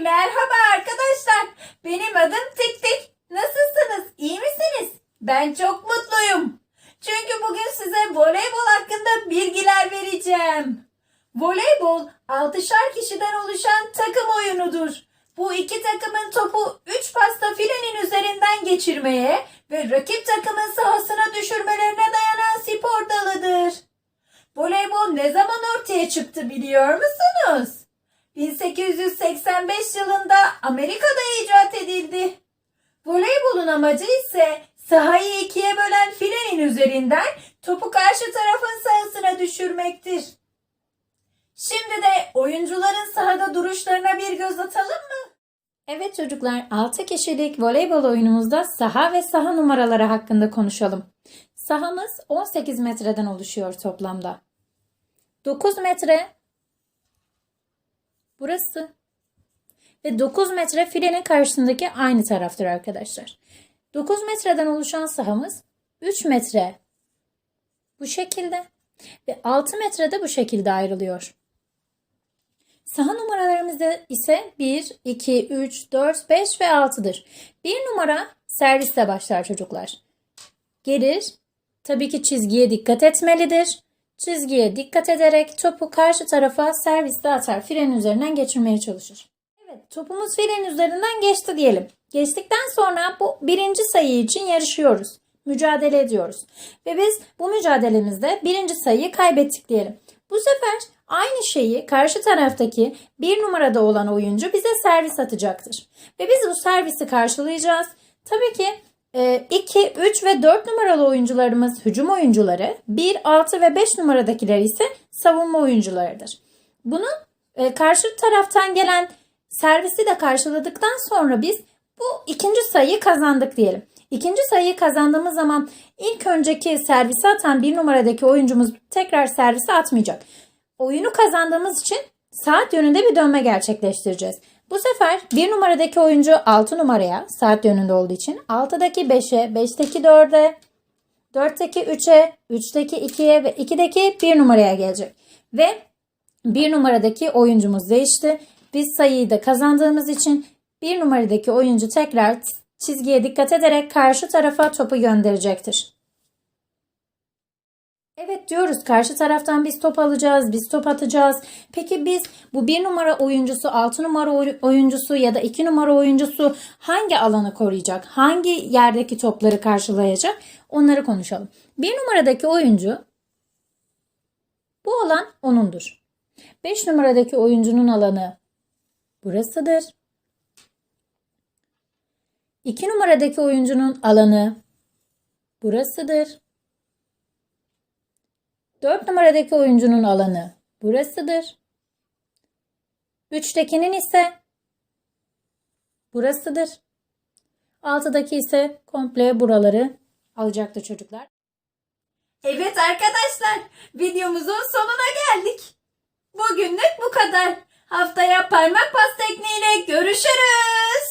merhaba arkadaşlar. Benim adım Tik Tik. Nasılsınız? İyi misiniz? Ben çok mutluyum. Çünkü bugün size voleybol hakkında bilgiler vereceğim. Voleybol 6'şar kişiden oluşan takım oyunudur. Bu iki takımın topu 3 pasta filenin üzerinden geçirmeye ve rakip takımın sahasına düşürmelerine dayanan spor dalıdır. Voleybol ne zaman ortaya çıktı biliyor musunuz? 1885 yılında Amerika'da icat edildi. Voleybolun amacı ise sahayı ikiye bölen filenin üzerinden topu karşı tarafın sahasına düşürmektir. Şimdi de oyuncuların sahada duruşlarına bir göz atalım mı? Evet çocuklar 6 kişilik voleybol oyunumuzda saha ve saha numaraları hakkında konuşalım. Sahamız 18 metreden oluşuyor toplamda. 9 metre burası ve 9 metre filenin karşısındaki aynı taraftır arkadaşlar. 9 metreden oluşan sahamız 3 metre bu şekilde ve 6 metrede bu şekilde ayrılıyor. Saha numaralarımızda ise 1, 2, 3, 4, 5 ve 6'dır. Bir numara servisle başlar çocuklar. Gelir, tabii ki çizgiye dikkat etmelidir. Çizgiye dikkat ederek topu karşı tarafa servisle atar. Fren üzerinden geçirmeye çalışır. Evet, topumuz fren üzerinden geçti diyelim. Geçtikten sonra bu birinci sayı için yarışıyoruz. Mücadele ediyoruz. Ve biz bu mücadelemizde birinci sayıyı kaybettik diyelim. Bu sefer aynı şeyi karşı taraftaki bir numarada olan oyuncu bize servis atacaktır. Ve biz bu servisi karşılayacağız. Tabii ki 2, 3 ve 4 numaralı oyuncularımız hücum oyuncuları. 1, 6 ve 5 numaradakiler ise savunma oyuncularıdır. Bunu e, karşı taraftan gelen servisi de karşıladıktan sonra biz bu ikinci sayıyı kazandık diyelim. İkinci sayıyı kazandığımız zaman ilk önceki servisi atan bir numaradaki oyuncumuz tekrar servisi atmayacak. Oyunu kazandığımız için saat yönünde bir dönme gerçekleştireceğiz. Bu sefer bir numaradaki oyuncu 6 numaraya saat yönünde olduğu için 6'daki 5'e, 5'teki 4'e, 4'teki 3'e, 3'teki 2'ye ve 2'deki 1 numaraya gelecek. Ve bir numaradaki oyuncumuz değişti. Biz sayıyı da kazandığımız için bir numaradaki oyuncu tekrar çizgiye dikkat ederek karşı tarafa topu gönderecektir. Evet diyoruz karşı taraftan biz top alacağız, biz top atacağız. Peki biz bu bir numara oyuncusu, altı numara oyuncusu ya da iki numara oyuncusu hangi alanı koruyacak? Hangi yerdeki topları karşılayacak? Onları konuşalım. Bir numaradaki oyuncu bu alan onundur. Beş numaradaki oyuncunun alanı burasıdır. 2 numaradaki oyuncunun alanı burasıdır. 4 numaradaki oyuncunun alanı burasıdır. 3'tekinin ise burasıdır. 6'daki ise komple buraları alacaktır çocuklar. Evet arkadaşlar, videomuzun sonuna geldik. Bugünlük bu kadar. Haftaya parmak pas tekniğiyle görüşürüz.